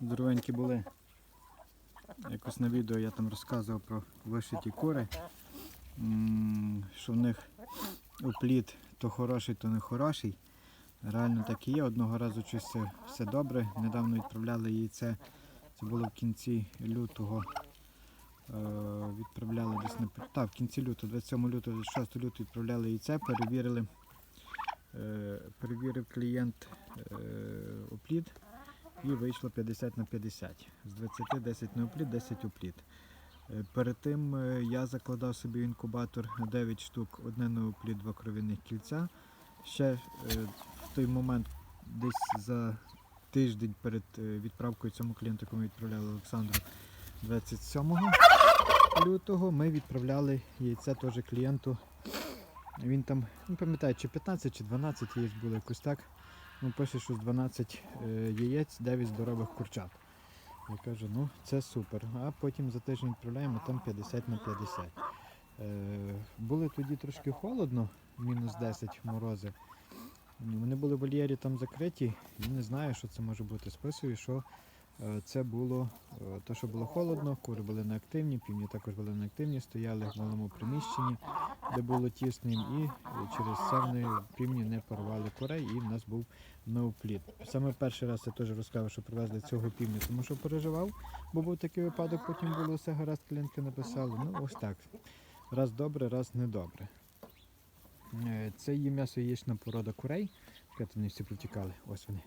Здоровенькі були. Якось на відео я там розказував про вишиті кури, що в них опліт то хороший, то не хороший. Реально так і є. Одного разу щось все, добре. Недавно відправляли яйце. Це було в кінці лютого. Е, відправляли десь на та, в кінці лютого, 27 лютого, 26 лютого відправляли яйце, перевірили. Е, перевірив клієнт е, опліт і вийшло 50 на 50. З 20 10 не опліт, 10 опліт. Е, Перед тим е, я закладав собі інкубатор 9 штук, одне на опліт, два кров'яних кільця. Ще е, в той момент, десь за тиждень перед відправкою цьому клієнту, якому відправляли Олександру 27 лютого, ми відправляли яйце теж клієнту. Він там, не пам'ятаю, чи 15 чи 12 яєць було якось так. Ну, пише, що з 12 е, яєць 9 здорових курчат. Я кажу, ну це супер. А потім за тиждень відправляємо там 50 на 50. Е, були тоді трошки холодно, мінус 10 морози. Вони були в вольєрі там закриті, і не знаю, що це може бути. Списую, що це було е, то, що було холодно, кури були неактивні, півні також були неактивні, стояли в малому приміщенні, де було тісно і е, через це вони півні не порвали курей, і в нас був ноупліт. Саме перший раз я теж розказав, що привезли цього півня, тому що переживав, бо був такий випадок, потім було все гаразд, клієнтки написали. Ну ось так. Раз добре, раз недобре. Е, Це є м'ясо яєчна порода курей. Вони всі протікали. Ось вони.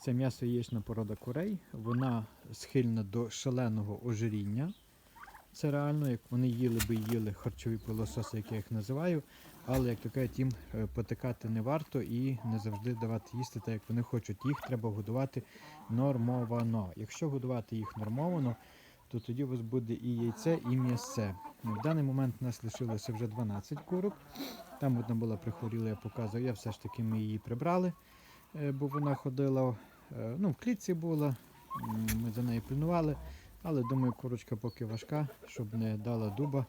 Це м'ясо яєчна порода курей. Вона схильна до шаленого ожиріння. Це реально, як вони їли би їли харчові пилососи, як я їх називаю. Але, як то кажуть, їм е, потикати не варто і не завжди давати їсти так, як вони хочуть. Їх треба годувати нормовано. Якщо годувати їх нормовано, то тоді у вас буде і яйце, і м'ясце. В даний момент у нас лишилося вже 12 курок. Там одна була прихворіла, я показував. Я все ж таки ми її прибрали, е, бо вона ходила, ну, в клітці була, ми за нею пильнували. Але думаю, курочка поки важка, щоб не дала дуба.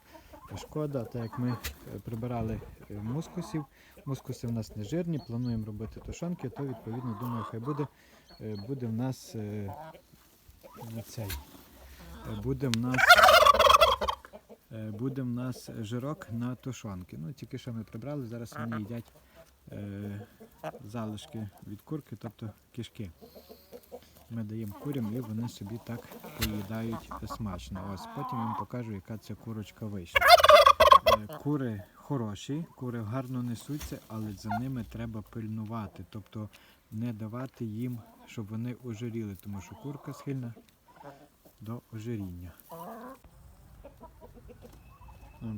Шкода, так як ми е, прибирали е, мускусів. Мускуси в нас не жирні, плануємо робити тушонки, то відповідно думаю, хай буде, е, буде в нас е, цей. е, Буде в нас е, буде в нас жирок на тушонки. Ну, тільки що ми прибрали, зараз вони їдять е, залишки від курки, тобто кишки. Ми даємо курям і вони собі так поїдають смачно. Ось потім я вам покажу, яка ця курочка вийшла. Е, Кури хороші, кури гарно несуться, але за ними треба пильнувати, тобто не давати їм, щоб вони ожиріли, тому що курка схильна до ожиріння. Е,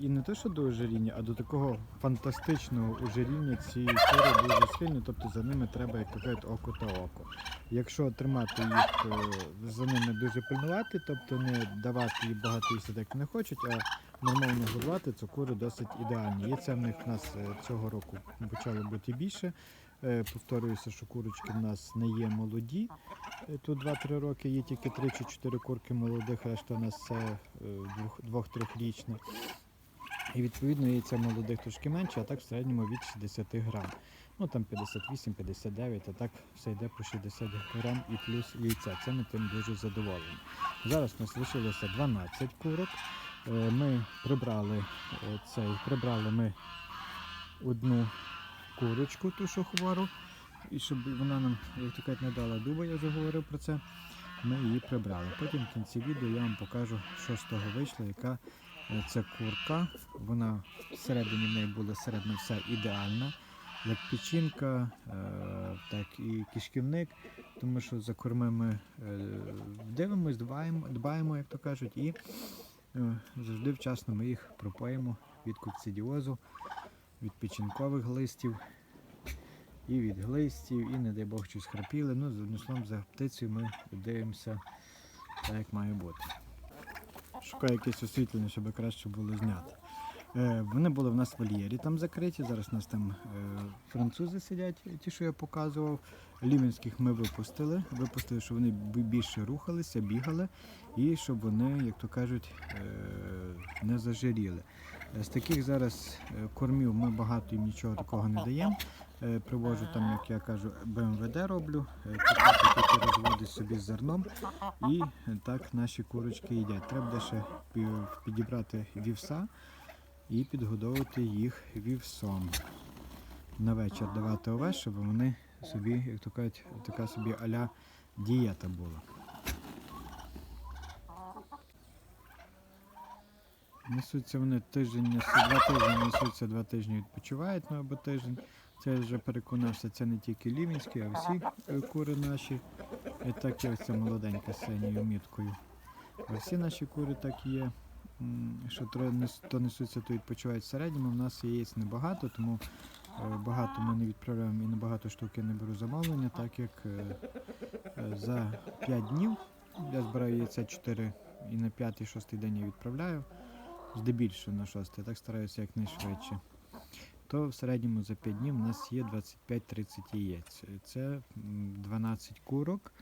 І не те, що до ожиріння, а до такого фантастичного ожиріння ці кури дуже схильні, тобто за ними треба, як кажуть, око та око. Якщо тримати їх, е, за ними дуже пильнувати, тобто не давати їм багато їсти, як не хочуть, а нормально годувати, то кури досить ідеальні. Яйця в них в нас е, цього року почало бути більше. Е, Повторююся, що курочки в нас не є молоді. Е, Тут 2-3 роки є тільки 3 чи 4 курки молодих, решта у нас це е, двох- двох-трьохрічна. І відповідно яйця молодих трошки менше, а так в середньому від 60 грам. Ну там 58-59, а так все йде по 60 грам і плюс яйця. Це ми тим дуже задоволені. Зараз у нас лишилося 12 курок. Е, Ми прибрали е, цей, прибрали ми одну курочку, ту що хвору. І щоб вона нам, як то кажуть, не дала дуба, я вже говорив про це. Ми її прибрали. Потім в кінці відео я вам покажу, що з того вийшло, яка е, це курка. Вона всередині в неї була середньо все ідеальна. Як печінка, е, так і кишківник, тому що за корми ми е, дивимось, дбаємо, дбаємо, як то кажуть, і завжди вчасно ми їх пропоїмо від коксидіозу, від печінкових глистів і від глистів, і не дай Бог щось храпіли. Ну, з одним словом, за птицею ми дивимося так, як має бути. Шукаю якесь освітлення, щоб краще було зняти. Е, вони були в нас в вольєрі там закриті. Зараз у нас там е, французи сидять, ті, що я показував. Лівенських ми випустили. Випустили, щоб вони більше рухалися, бігали, і щоб вони, як то кажуть, е, не зажиріли. Е, З таких зараз е, кормів ми багато їм нічого такого не даємо. Е, Привожу там, як я кажу, БМВД роблю, е, тільки розводить собі з зерном, і е, так наші курочки їдять. Треба ще підібрати вівса і підгодовувати їх вівсом. На вечір давати овес, щоб вони собі, як то кажуть, така собі аля дієта була. Несуться вони тиждень, несуть, два тижні несуться, два тижні відпочивають, ну або тиждень. Це вже переконався, це не тільки лівінські, а всі е, кури наші. І так як це молоденька з синьою міткою. А всі наші кури так є. Що то несуться, то відпочивають в середньому. У нас яєць небагато, тому е, багато ми не відправляємо і на багато штук я не беру замовлення, так як е, за 5 днів я збираю яйця 4 і на 5-6 день я відправляю здебільшого на 6, так стараюся якнайшвидше. То в середньому за 5 днів у нас є 25-30 яєць. Це 12 курок,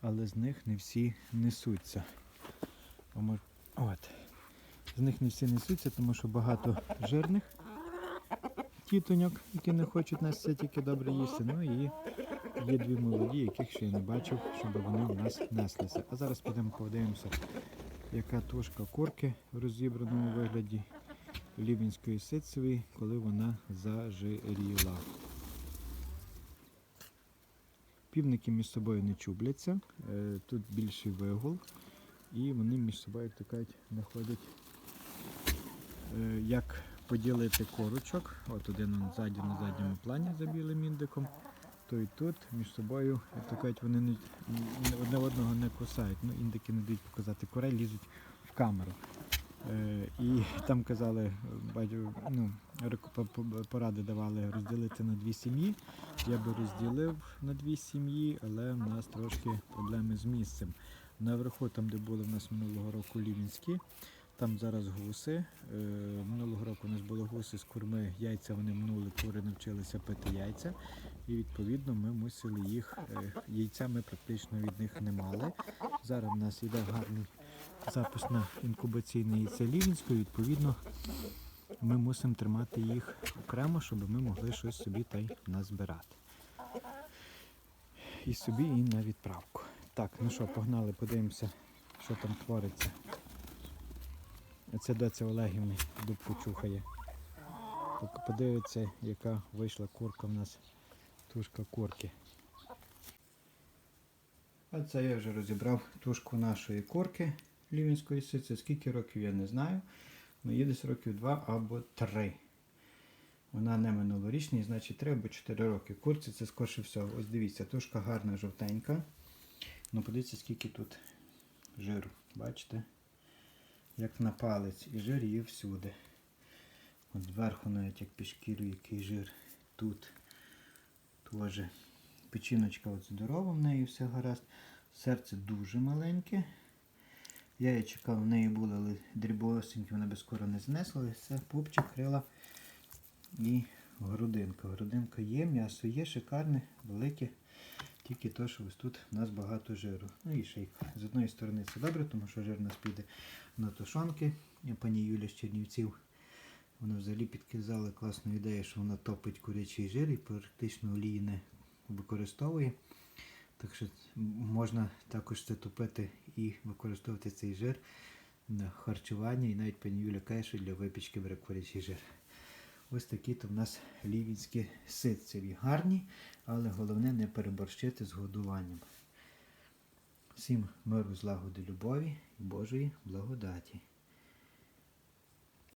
але з них не всі несуться. От. З них не всі несуться, тому що багато жирних тітоньок, які не хочуть нести тільки добре їсти. Ну і є дві молоді, яких ще я не бачив, щоб вони у нас неслися. А зараз підемо подивимося, яка тушка курки в розібраному вигляді лівінської ситцевої, коли вона зажиріла. Півники між собою не чубляться, е, тут більший вигул, і вони між собою, кажуть, знаходять, е, як поділити корочок. От один он ззаді на задньому плані за білим індиком, то і тут між собою, як то кажуть, вони не, не- одне одного не кусають. Ну, індики не дають показати курей, лізуть в камеру. Е, і там казали, бачу, ну, поради давали розділити на дві сім'ї. Я би розділив на дві сім'ї, але в нас трошки проблеми з місцем. Наверху, там, де були в нас минулого року лівінські, там зараз гуси. Е, минулого року у нас були гуси з курми, яйця вони минули, кури навчилися пити яйця. І відповідно ми мусили їх, е, яйця ми практично від них не мали. Зараз в нас іде гарний запис на інкубаційне яйце лівінської, відповідно, ми мусимо тримати їх окремо, щоб ми могли щось собі та й назбирати. І собі, і на відправку. Так, ну що, погнали, подивимося, що там твориться. Це доця Олегівни дубку чухає. Подивиться, яка вийшла курка в нас, тушка курки. А це я вже розібрав тушку нашої курки лівінської сиці. Скільки років я не знаю. Ну, десь років два або три. Вона не минулорічна, значить 3 або 4 роки. Курці це скорше всього. Ось дивіться, тушка гарна, жовтенька. Ну подивіться, скільки тут жиру. Бачите? Як на палець. І жир є всюди. От зверху навіть як під шкірою, який жир. Тут теж печіночка от здорова, в неї все гаразд. Серце дуже маленьке. Я її чекав, в неї були але дрібосенькі, вона би скоро не знесла. Це пупчик, крила і грудинка. Грудинка є, м'ясо є, шикарне, велике. Тільки то, що ось тут в нас багато жиру. Ну і шийка. З одної сторони це добре, тому що жир у нас піде на тушонки. Пані Юля з Чернівців. Вона взагалі підказала класну ідею, що вона топить курячий жир і практично олії не використовує. Так що можна також це топити і використовувати цей жир на харчування. І навіть пані Юля каже, що для випічки бере курячий жир. Ось такі то в нас лівінські ситцеві. Гарні, але головне не переборщити з годуванням. Всім миру, злагоди, любові і Божої благодаті.